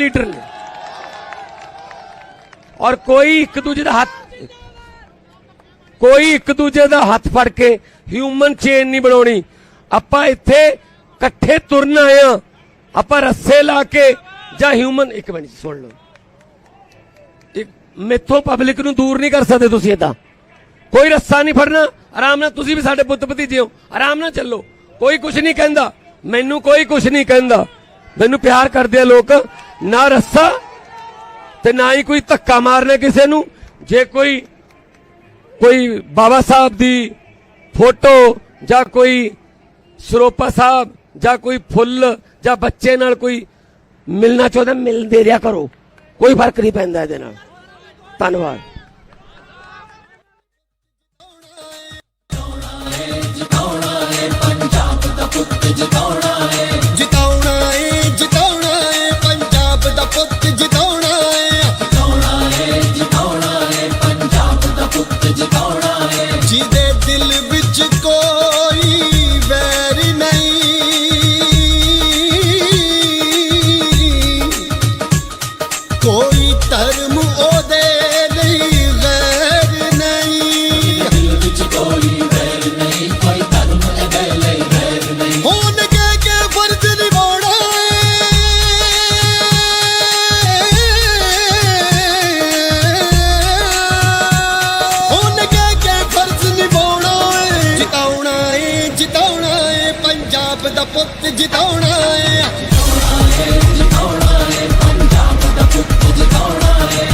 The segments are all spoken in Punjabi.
ਲੀਡਰ ਨੇ ਔਰ ਕੋਈ ਇੱਕ ਦੂਜੇ ਦਾ ਹੱਥ ਕੋਈ ਇੱਕ ਦੂਜੇ ਦਾ ਹੱਥ ਫੜ ਕੇ ਹਿਊਮਨ ਚੇਨ ਨਹੀਂ ਬਣਾਉਣੀ। ਆਪਾਂ ਇੱਥੇ ਇਕੱਠੇ ਤੁਰਨ ਆਏ ਆ ਆਪਾਂ ਰੱਸੇ ਲਾ ਕੇ ਜਾਂ ਹਿਊਮਨ ਇੱਕ ਮਿੰਟ ਸੁਣ ਲਓ। ਇੱਕ ਮੈਥੋਂ ਪਬਲਿਕ ਨੂੰ ਦੂਰ ਨਹੀਂ ਕਰ ਸਕਦੇ ਤੁਸੀਂ ਇਦਾਂ ਕੋਈ ਰੱਸਾ ਨਹੀਂ ਫੜਨਾ। ਆਰਾਮ ਨਾਲ ਤੁਸੀਂ ਵੀ ਸਾਡੇ ਪੁੱਤ ਭਤੀਜੇ ਹੋ। ਆਰਾਮ ਨਾਲ ਚੱਲੋ। ਕੋਈ ਕੁਝ ਨਹੀਂ ਕਹਿੰਦਾ। ਮੈਨੂੰ ਕੋਈ ਕੁਝ ਨਹੀਂ ਕਹਿੰਦਾ। ਮੈਨੂੰ ਪਿਆਰ ਕਰਦੇ ਆ ਲੋਕ। ਨਾ ਰੱਸਾ ਤੇ ਨਾ ਹੀ ਕੋਈ ਧੱਕਾ ਮਾਰਨਾ ਕਿਸੇ ਨੂੰ। ਜੇ ਕੋਈ ਕੋਈ ਬਾਬਾ ਸਾਹਿਬ ਦੀ ਫੋਟੋ ਜਾਂ ਕੋਈ ਸਰੋਪਾ ਸਾਹਿਬ ਜਾਂ ਕੋਈ ਫੁੱਲ ਜਾਂ ਬੱਚੇ ਨਾਲ ਕੋਈ ਮਿਲਣਾ ਚਾਹੁੰਦਾ ਮਿਲ ਦੇ ਰਿਆ ਕਰੋ। ਕੋਈ ਫ਼ਰਕ ਨਹੀਂ ਪੈਂਦਾ ਇਹਦੇ ਨਾਲ। ਧੰਨਵਾਦ। ਪੁੱਤ ਜਿਤਾਉਣਾ ਏ। ਜਿਤਾਉਣਾ ਏ ਪੰਜਾਬ ਦਾ ਪੁੱਤ ਜਿਤਾਉਣਾ ਏ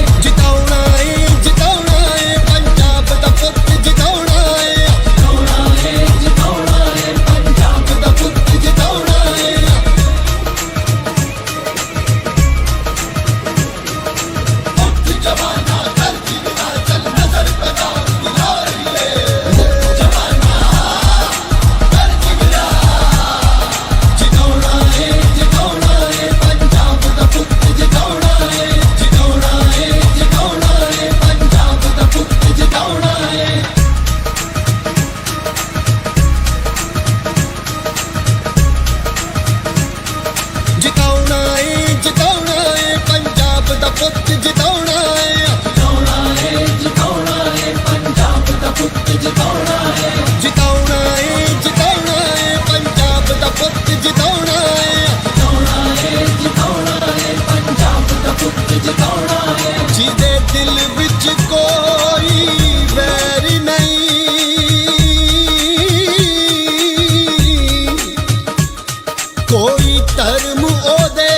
ਕੋਈ ਧਰਮ ਉਹਦੇ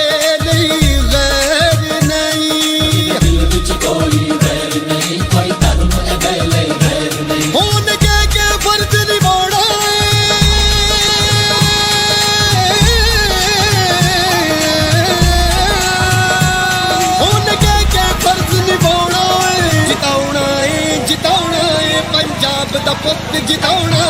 ਨਹੀਂ ਗੈਰ ਨਹੀਂ ਦਿਲ ਵਿੱਚ ਕੋਈ ਨਿਭਾਉਣਾ ਹੋਣ ਕੇ ਕੇ ਨਿਭਾਉਣਾ ਜਿਤਾਉਣਾ ਜਿਤਾਉਣਾ ਏ ਪੰਜਾਬ ਦਾ ਪੁੱਤ ਜਿਤਾਉਣਾ